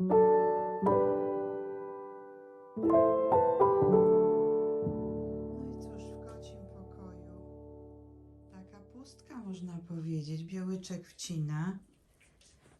No i cóż, w kocim pokoju taka pustka można powiedzieć. Białyczek wcina.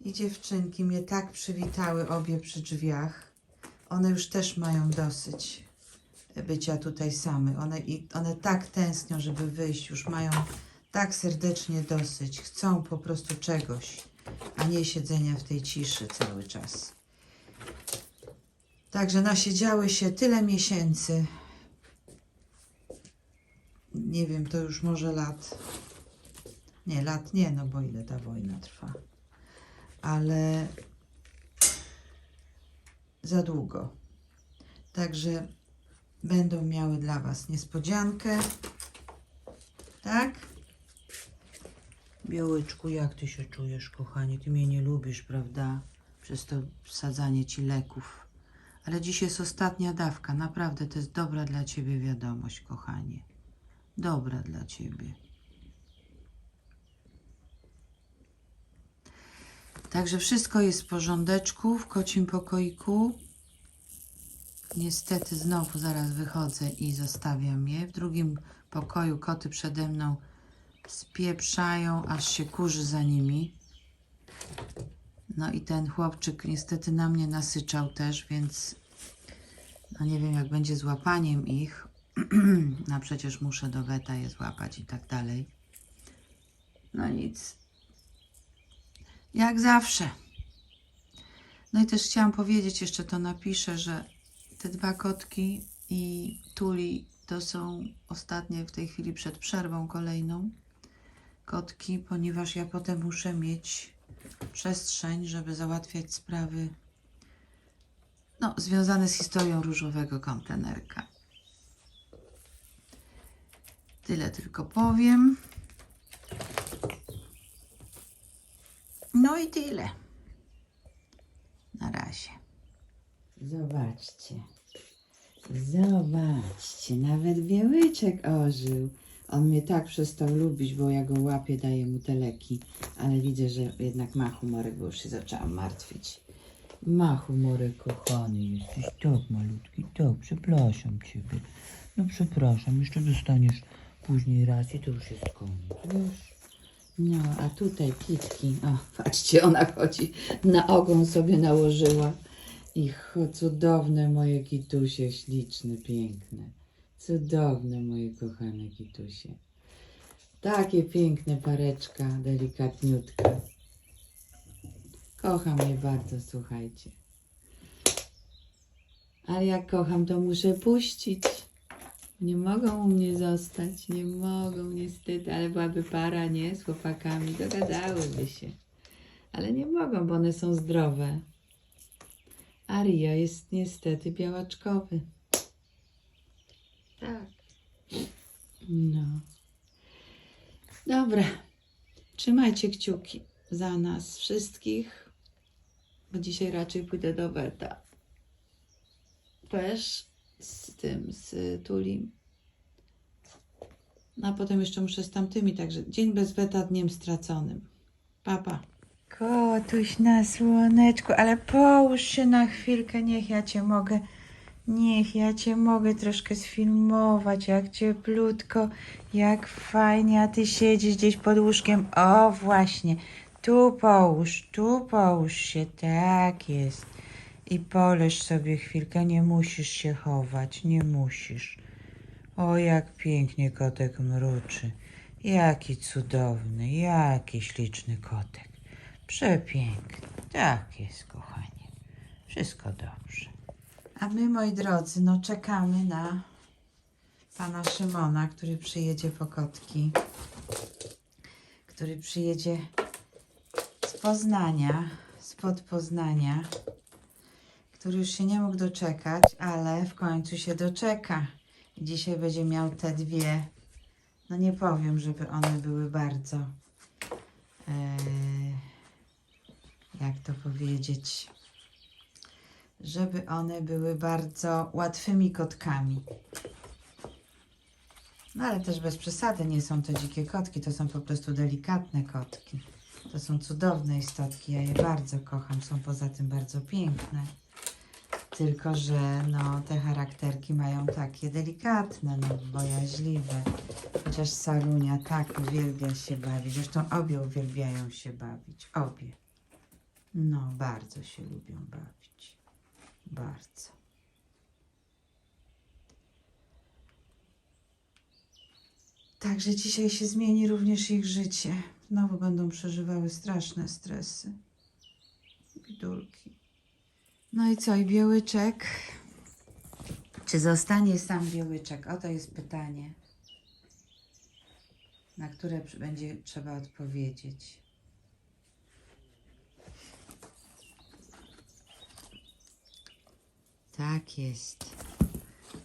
I dziewczynki mnie tak przywitały obie przy drzwiach. One już też mają dosyć bycia tutaj same. One, i, one tak tęsknią, żeby wyjść. Już mają tak serdecznie dosyć. Chcą po prostu czegoś, a nie siedzenia w tej ciszy cały czas. Także nasiedziały się tyle miesięcy. Nie wiem, to już może lat. Nie, lat nie, no bo ile ta wojna trwa. Ale za długo. Także będą miały dla Was niespodziankę. Tak? Białyczku, jak Ty się czujesz, kochanie? Ty mnie nie lubisz, prawda? Przez to wsadzanie Ci leków. Ale dziś jest ostatnia dawka. Naprawdę to jest dobra dla Ciebie wiadomość, kochanie. Dobra dla Ciebie. Także wszystko jest w porządeczku w kocim pokoiku. Niestety znowu zaraz wychodzę i zostawiam je. W drugim pokoju koty przede mną spieprzają, aż się kurzy za nimi. No i ten chłopczyk niestety na mnie nasyczał też, więc no nie wiem jak będzie z łapaniem ich. no przecież muszę do weta je złapać i tak dalej. No nic. Jak zawsze. No i też chciałam powiedzieć, jeszcze to napiszę, że te dwa kotki i Tuli to są ostatnie w tej chwili przed przerwą kolejną kotki, ponieważ ja potem muszę mieć przestrzeń, żeby załatwiać sprawy no, związane z historią różowego kontenerka. Tyle tylko powiem. No i tyle. Na razie. Zobaczcie. Zobaczcie, nawet białyczek ożył. On mnie tak przestał lubić, bo ja go łapię, daję mu te leki, ale widzę, że jednak ma humorek, bo już się zaczęłam martwić. Ma humorek, kochany jesteś, tak malutki, tak, przepraszam ciebie. No przepraszam, jeszcze dostaniesz później raz i to już jest koniec, wiesz? No, a tutaj kitki, o, patrzcie, ona chodzi, na ogon sobie nałożyła. Ich cudowne moje kitusie, śliczne, piękne. Cudowne moje kochane kitusie. Takie piękne pareczka, delikatniutka. Kocham je bardzo, słuchajcie. Ale jak kocham, to muszę puścić. Nie mogą u mnie zostać, nie mogą niestety, ale byłaby para, nie? Z chłopakami, dogadałyby się. Ale nie mogą, bo one są zdrowe. Aria jest niestety białaczkowy. Tak. No. Dobra. Trzymajcie kciuki za nas wszystkich, bo dzisiaj raczej pójdę do Weta. Też z tym, z Tulim. No a potem jeszcze muszę z tamtymi, także dzień bez Weta dniem straconym. Papa. Kotuś na słoneczku, ale połóż się na chwilkę, niech ja cię mogę, niech ja cię mogę troszkę sfilmować, jak cieplutko, jak fajnie, a ty siedzisz gdzieś pod łóżkiem, o właśnie, tu połóż, tu połóż się, tak jest. I poleż sobie chwilkę, nie musisz się chować, nie musisz. O, jak pięknie kotek mruczy. Jaki cudowny, jaki śliczny kotek. Przepiękny. Tak jest, kochanie. Wszystko dobrze. A my, moi drodzy, no czekamy na pana Szymona, który przyjedzie po kotki. Który przyjedzie Poznania, spod Poznania. Który już się nie mógł doczekać, ale w końcu się doczeka. Dzisiaj będzie miał te dwie. No nie powiem, żeby one były bardzo. Eee, jak to powiedzieć? Żeby one były bardzo łatwymi kotkami. No ale też bez przesady, nie są to dzikie kotki, to są po prostu delikatne kotki. To są cudowne istotki, ja je bardzo kocham, są poza tym bardzo piękne. Tylko, że no, te charakterki mają takie delikatne, no, bojaźliwe. Chociaż Salunia tak uwielbia się bawić. Zresztą obie uwielbiają się bawić. Obie. No, bardzo się lubią bawić. Bardzo. Także dzisiaj się zmieni również ich życie. Znowu będą przeżywały straszne stresy. Bidulki. No i co, i Białyczek? Czy zostanie sam Białyczek? Oto jest pytanie, na które będzie trzeba odpowiedzieć. Tak jest.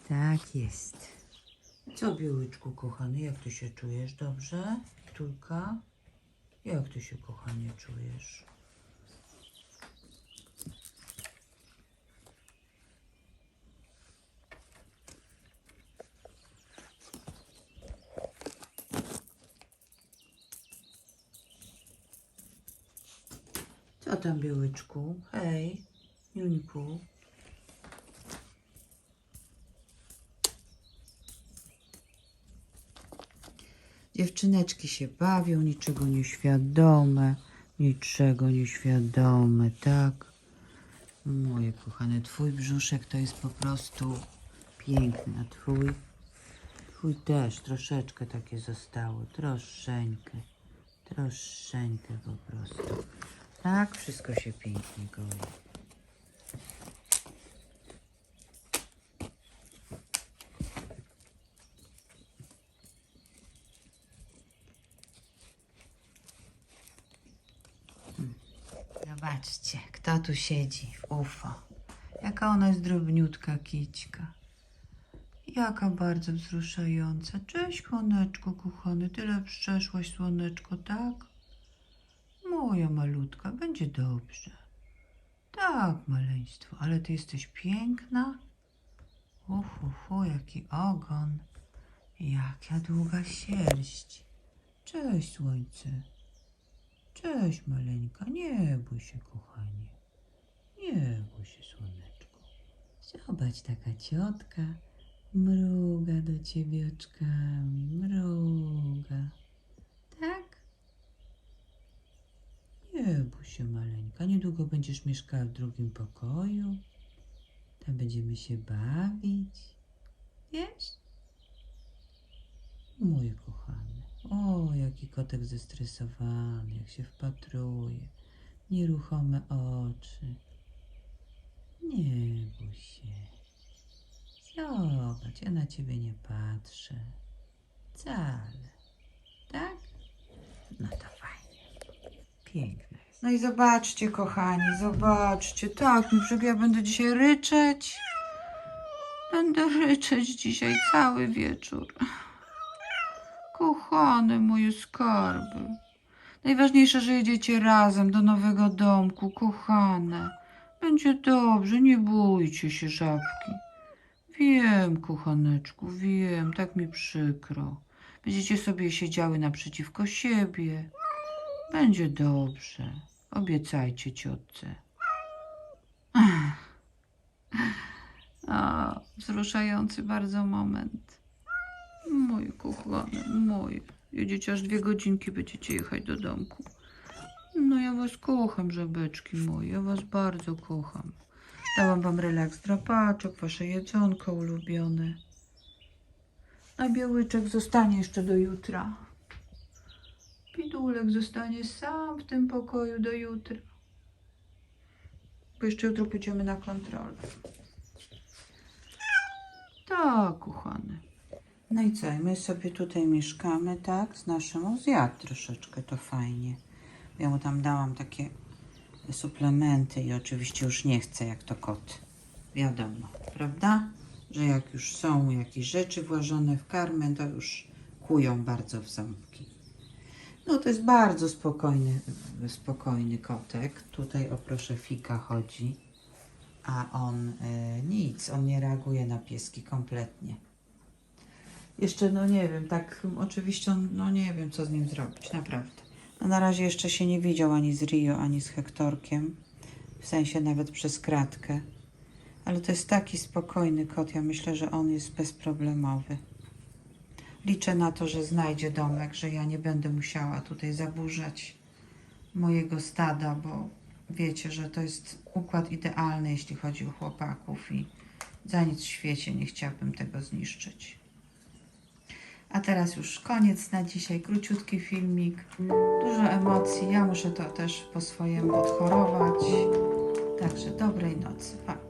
Tak jest. Co, Białyczku, kochany, jak ty się czujesz? Dobrze? Tulka? Jak ty się, kochanie, czujesz? Co tam, Białyczku? Hej, Juńku. Dziewczyneczki się bawią, niczego nieświadome, niczego nieświadome, tak? Moje kochane, twój brzuszek to jest po prostu piękny, a twój, twój też troszeczkę takie zostało, troszeczkę, troszeczkę po prostu. Tak, wszystko się pięknie goi. Kto tu siedzi w UFO. Jaka ona jest drobniutka kićka. Jaka bardzo wzruszająca. Cześć, słoneczko kochane. Tyle przeszłaś, słoneczko, tak? Moja malutka, będzie dobrze. Tak, maleństwo, ale ty jesteś piękna. Uhu, hu, jaki ogon. Jaka długa sierść. Cześć, słońce. Cześć, maleńka. Nie bój się, kochanie. Nie bój się, słoneczko. Zobacz, taka ciotka mruga do ciebie oczkami. Mruga. Tak? Nie bój się, maleńka. Niedługo będziesz mieszkała w drugim pokoju. Tam będziemy się bawić. Wiesz? Moje kochane. O, jaki kotek zestresowany, jak się wpatruje. Nieruchome oczy. Nie bój się. Zobacz, ja na ciebie nie patrzę. Wcale. Tak? No to fajnie. Piękne jest. No i zobaczcie, kochani, zobaczcie. Tak, mi przecież ja będę dzisiaj ryczeć. Będę ryczeć dzisiaj cały wieczór. Kochane moje skarby. Najważniejsze, że jedziecie razem do nowego domku, kochane. Będzie dobrze, nie bójcie się, żabki. Wiem, kochaneczku, wiem, tak mi przykro. Będziecie sobie siedziały naprzeciwko siebie. Będzie dobrze. Obiecajcie ciotce. A, wzruszający bardzo moment. Moje kochane, moje. Jedziecie aż dwie godzinki, będziecie jechać do domku. Was kocham, żabeczki moje, ja was bardzo kocham. Dałam wam relaks drapaczek, wasze jedzonko ulubione. A białyczek zostanie jeszcze do jutra. Pidulek zostanie sam w tym pokoju do jutra. Bo jeszcze jutro pójdziemy na kontrolę. Tak, kochane. No i co, my sobie tutaj mieszkamy, tak? Z naszym zjadł troszeczkę, to fajnie. Ja mu tam dałam takie suplementy i oczywiście już nie chcę, jak to kot. Wiadomo, prawda? Że jak już są jakieś rzeczy włożone w karmę, to już kują bardzo w ząbki. No to jest bardzo spokojny, spokojny kotek. Tutaj o Fika chodzi, a on y, nic, on nie reaguje na pieski kompletnie. Jeszcze, no nie wiem, tak oczywiście, no nie wiem, co z nim zrobić, naprawdę. Na razie jeszcze się nie widział ani z Rio, ani z Hektorkiem. W sensie nawet przez kratkę. Ale to jest taki spokojny kot. Ja myślę, że on jest bezproblemowy. Liczę na to, że znajdzie domek, że ja nie będę musiała tutaj zaburzać mojego stada, bo wiecie, że to jest układ idealny, jeśli chodzi o chłopaków i za nic w świecie nie chciałabym tego zniszczyć. A teraz już koniec na dzisiaj, króciutki filmik, dużo emocji. Ja muszę to też po swojemu odchorować. Także dobrej nocy. Pa.